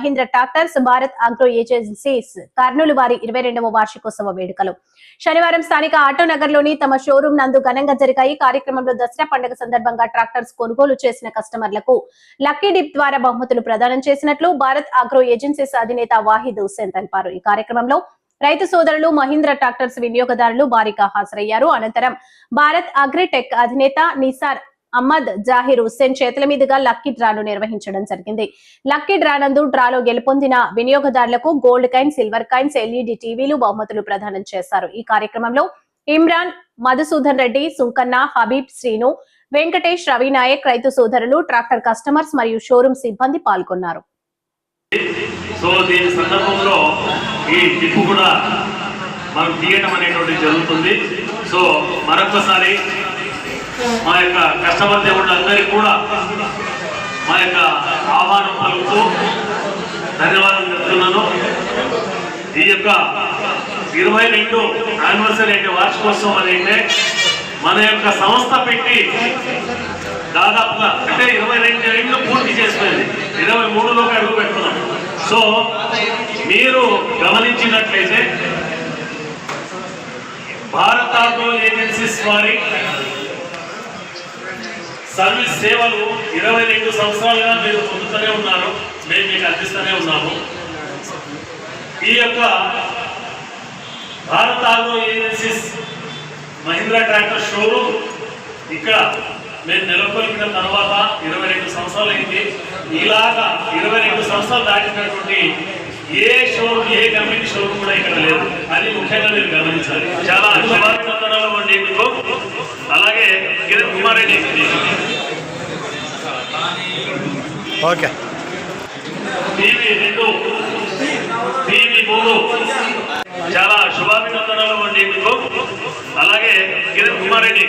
Mahindra tractors Bharat agro agencies Kurnool వారి ఇరవై రెండవ వార్షికోత్సవ వేడుకలు. శనివారం స్థానిక ఆటోనగర్లోని తమ షోరూం నందు ఘనంగా జరిగాయి. కార్యక్రమంలో దసరా పండుగ సందర్భంగా ట్రాక్టర్స్ కొనుగోలు చేసిన కస్టమర్లకు లక్కీ డిప్ ద్వారా బహుమతులు ప్రదానం చేసినట్లు భారత్ అగ్రో ఏజెన్సీస్ అధినేత వాహిద్ హుస్సేన్ తెలిపారు. ఈ కార్యక్రమంలో రైతు సోదరులు మహీంద్ర ట్రాక్టర్స్ వినియోగదారులు భారీగా హాజరయ్యారు. అనంతరం భారత్ అగ్రిటెక్ అధినేత నిసార్ అహ్మద్ జాహిర్ హుస్సేన్ చేతుల మీదుగా లక్కీ డ్రాను నిర్వహించడం జరిగింది. లక్కీ డ్రా నందు డ్రాలో గెలుపొందిన వినియోగదారులకు gold coin silver coins LED టీవీలు బహుమతులు ప్రదానం చేశారు. ఈ కార్యక్రమంలో ఇమ్రాన్ మధుసూదన్ రెడ్డి సుంకన్న హబీబ్ శ్రీను వెంకటేష్ రవినాయక్ రైతు సోదరులు ట్రాక్టర్ కస్టమర్స్ మరియు షోరూమ్ సిబ్బంది పాల్గొన్నారు. సో దీని సందర్భంలో ఈ టిప్పు కూడా మనం జరుగుతుంది. సో మరొకసారి మా యొక్క కస్టమర్ దేవుళ్ళందరికీ కూడా మా యొక్క ఆహ్వానం పలుకుతూ ధన్యవాదాలు చెప్తున్నాను. ఈ యొక్క ఇరవై రెండు యానివర్సరీ అంటే వార్షికోత్సవం అనేది మన యొక్క సంస్థ పెట్టి దాదాపుగా అంటే ఇరవై రెండు ఏళ్ళు పూర్తి చేసుకుంది ఇరవై మూడులోకి అడుగు పెడుతున్నాం. సో మీరు గమనించినట్లయితే భారత ఆటో ఏజెన్సీస్ వారి సర్వీస్ సేవలు ఇరవై రెండు సంవత్సరాలుగా మీరు పొందుతూనే ఉన్నారు. మేము మీకు అందిస్తూనే ఉన్నాము. ఈ యొక్క Bharat agro agencies Mahindra tractor showroom ఇక్కడ మేము నెలకొల్పిన తర్వాత ఇరవై రెండు సంవత్సరాలు అయింది. ఇలాగా ఇరవై రెండు సంవత్సరాలు దాటినటువంటి ఏ షోరూమ్ ఏ కంపెనీ షోరూమ్ కూడా ఇక్కడ లేదు. అది ముఖ్యంగా మీరు గమనించాలి. చాలా శుభాభినందనాలు అండి మీకు. అలాగే కిరణ్ కుమార్ రెడ్డి. ఓకే. టీవీ రెండు టీవీ మూడు. చాలా శుభాభినందనాలు అండి మీకు. అలాగే కిరణ్ కుమార్ రెడ్డి.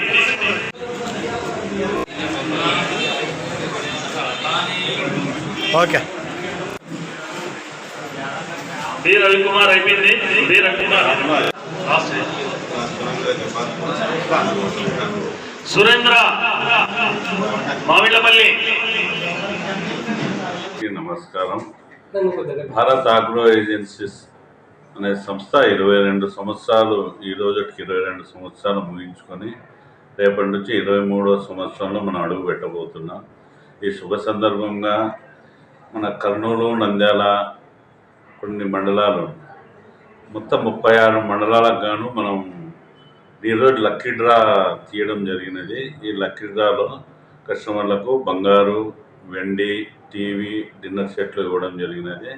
ఓకే. బి రవికుమార్ అయిపోయింది. బి రవికుమార్. సురేంద్ర. మామిళ్ళపల్లి నమస్కారం. భారత్ ఆగ్రో ఏజెన్సీస్ అనే సంస్థ ఇరవై రెండు సంవత్సరాలు ఈ రోజుకి ఇరవై రెండు సంవత్సరాలు ముగించుకొని రేపటి నుంచి ఇరవై మూడో సంవత్సరంలో మనం అడుగు పెట్టబోతున్నాం. ఈ శుభ సందర్భంగా మన కర్నూలు నంద్యాల కొన్ని మండలాలు. మొత్తం ముప్పై ఆరు మండలాలకు గాను మనం ఈరోజు లక్కీ డ్రా తీయడం జరిగినది. ఈ లక్కీ డ్రాలో కస్టమర్లకు బంగారు వెండి టీవీ డిన్నర్ సెట్లు ఇవ్వడం జరిగినది.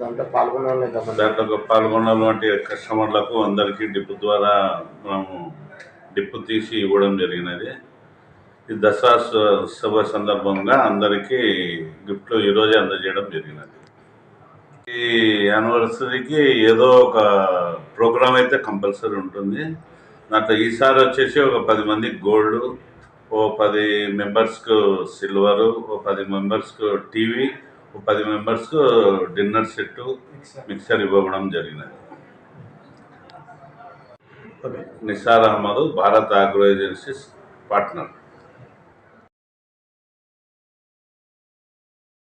దాంట్లో గమనించాలి. దాంట్లో కస్టమర్లకు అందరికీ డిప్ ద్వారా మనము డిప్ తీసి ఇవ్వడం జరిగినది. ఈ దసరా సభ సందర్భంగా అందరికీ గిఫ్ట్లు ఈరోజే అందజేయడం జరిగినది. ఈ యానివర్సరీకి ఏదో ఒక ప్రోగ్రామ్ అయితే కంపల్సరీ ఉంటుంది. దాంట్లో ఈసారి వచ్చేసి ఒక పది మందికి గోల్డ్ ఓ పది మెంబర్స్కు సిల్వరు ఓ పది మెంబర్స్కు టీవీ ఓ పది మెంబర్స్కు డిన్నర్ సెట్ మిక్సర్ ఇవ్వడం జరిగినది. Nisar Ahmed Bharat agro agencies partner.